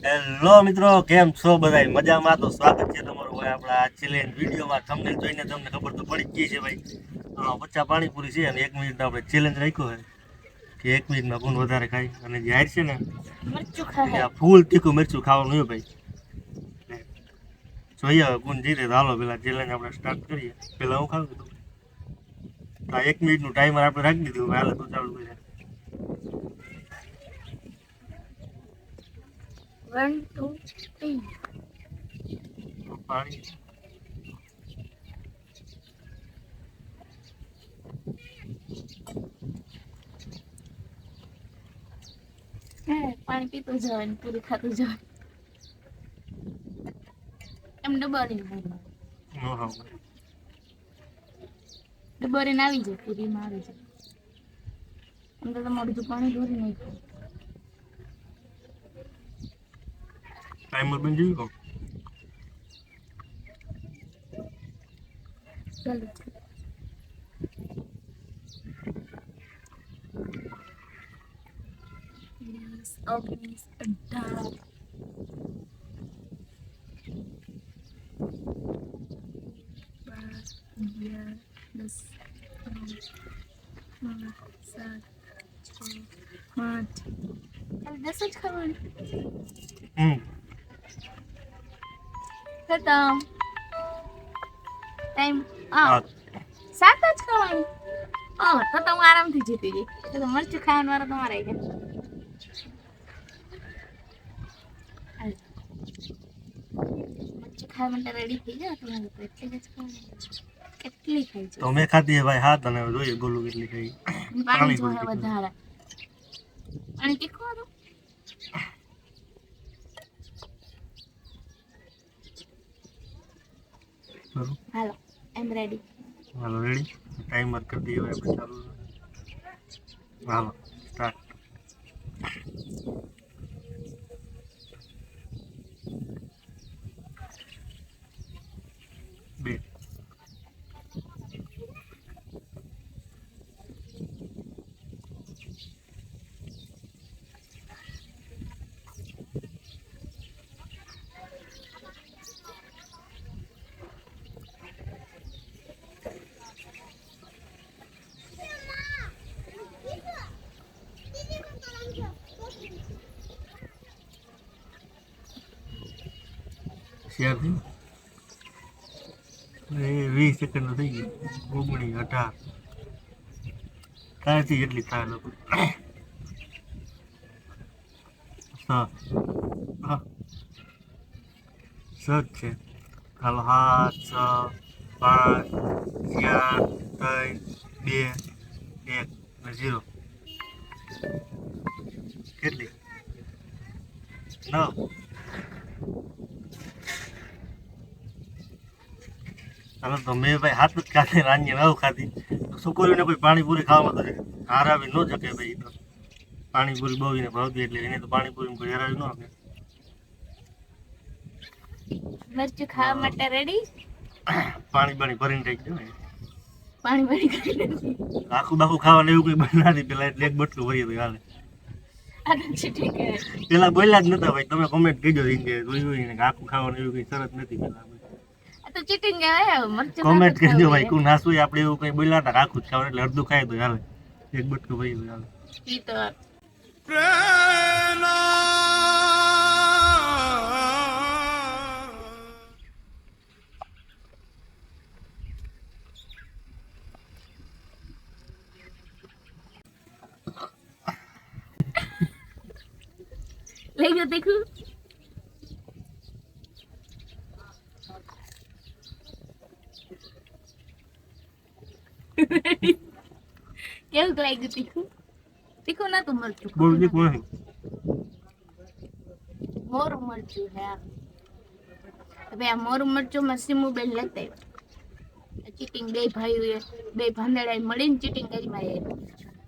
Hello મિત્રો કેમ છો બધા મજામાં તો સ્વાગત છે તમારું ભાઈ આપણા ચેલેન્જ વિડીયોમાં તમને જોઈને તમને ખબર તો પડી ગઈ છે ભાઈ. અ, પચાસ પાણીપુરી છે અને એક મિનિટનો આપણે ચેલેન્જ રાખ્યો હોય કે એક મિનિટમાં ગુણ વધારે ખાય. અને જે હાર છે ને ફૂલ તીખું મરચું ખાવાનું હોય ભાઈ. જોઈએ હવે ગુણ જઈ તો હાલો પેલા ચેલેન્જ આપણે સ્ટાર્ટ કરીએ. પેલા હું ખાવું તો આ એક મિનિટનું ટાઈમર આપણે રાખી દીધું. હાલ તો ચાલુ કરીએ. વન ટુ થ્રી પાણી. પીતું જવાનું પૂરું ખાતું જવાનું. એમ ડબોરીને. ન ખાવું આવી જાય પૂરી મારી જાય. એમ તો તમારું પાણી દોરી નહીં टाइमर बन जाएगा Open a dog. Bahagia, Mati. Ada sekarang. Hmm. ખતમ. ટાઈમ હા. આ સાત જ ખાવાની ઓ તો તો હું આરામથી જીતી ગઈ. તો તો મરચું ખાવાનું વાળો તમારે આવી જાય. મરચું ખાવા માટે રેડી થઈ જાય તમારે તો એટલી જ ખાવાની કેટલી ખાઈ છે? તો મેં ખાધી ભાઈ હાથ અને જોઈએ ગોલું કેટલી ખાઈ. પાણી પાણી જોઈએ વધારે. પાણી કેટલું હતું બરોબર હાલો એમ રેડી હાલો રેડી ટાઈમર કરી દઈએ આપણે ચાલુ. હાલો સ્ટાર્ટ બે શેર થયું. એ વીસ થઈ ગયું. ઓગણીસ અઢાર. તારથી જેટલી થાય લોકો સત. છ. હાલો હાથ છ, પાંચ, ચાર, ત્રણ, બે, એક ને ઝીરો. કેટલી? નવ. ચાલો તો મેં ભાઈ હાથ જ ખાધી રાંધીને નવ ખાધી. છોકરીઓને કોઈ પાણીપુરી ખાવામાં તો હારાવી ન જકે ભાઈ તો. પાણીપુરી બહુ એને ભાવતી એટલે એને તો પાણીપુરી કોઈ હરાવી ન આપે મરચું ખાવા માટે રેડી પાણી પાણી ભરીને થઈ ગયું પાણી ભરી કરી આખું બાખું ખાવાનું એવું કોઈ બનાવી પેલા એટલે એક બટલું ભરીએ તો હાલે પેલા બોલ્યા જ નતા ભાઈ તમે કોમેન્ટ કીધો કે જોયું આખું ખાવાનું એવું કઈ સરસ નથી પેલા તો ચીટિંગ કહેવાય મરચું કોમેન્ટ ખાતું કરજો ભાઈ ખાવું કોણ આપણે એવું કઈ બોલ્યા હતા આખું જ ખાવાનું એટલે અડધું ખાય તો ચાલે. એક બટકું ભાઈ ચાલે. ઈ તો લઈ ગયો દેખું. કેવું લાગ્યું તીખું? તીખું નતું મરચું બહુ દીક બોલ મોરું મરચું હે. હવે આ મોરું મરચું માં સીમુ બેન લેતા ચીટિંગ બે ભાઈઓ બે ભાંદડા મળીને ચીટિંગ કરી મારી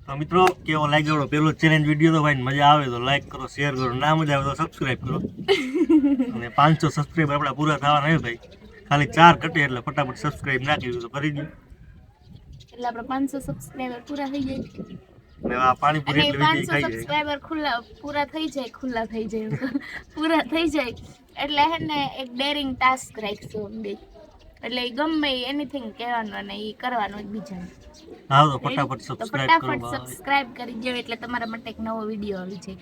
તો મિત્રો કેવો લાગ્યો પેલો ચેલેન્જ વીડિયો તો ભાઈ મજા આવે તો લાઈક કરો શેર કરો. ના મજા આવે તો સબસ્ક્રાઇબ કરો. અને પાંચસો સબસ્ક્રાઇબ આપણા પૂરા થવાના છે ભાઈ. ખાલી ચાર કટે એટલે ફટાફટ સબસ્ક્રાઇબ ના કર્યું તો કરી દો એટલે આપણે પાંચસો સબસ્ક્રાઈબર પૂરા થઈ જાય. પાણીપુરી એટલે પાંચસો સબસ્ક્રાઈબર ખુલ્લા પૂરા થઈ જાય ખુલ્લા થઈ જાય. પૂરા થઈ જાય. એટલે હે ને એક ડેરિંગ ટાસ્ક રાખશું બે. એટલે ગમે એનીથિંગ કહેવાનું અને એ કરવાનું એકબીજાને હા તો ફટાફટ સબસ્ક્રાઇબ ફટાફટ સબસ્ક્રાઇબ કરી દેજો એટલે તમારા માટે એક નવો વીડિયો આવી જાય.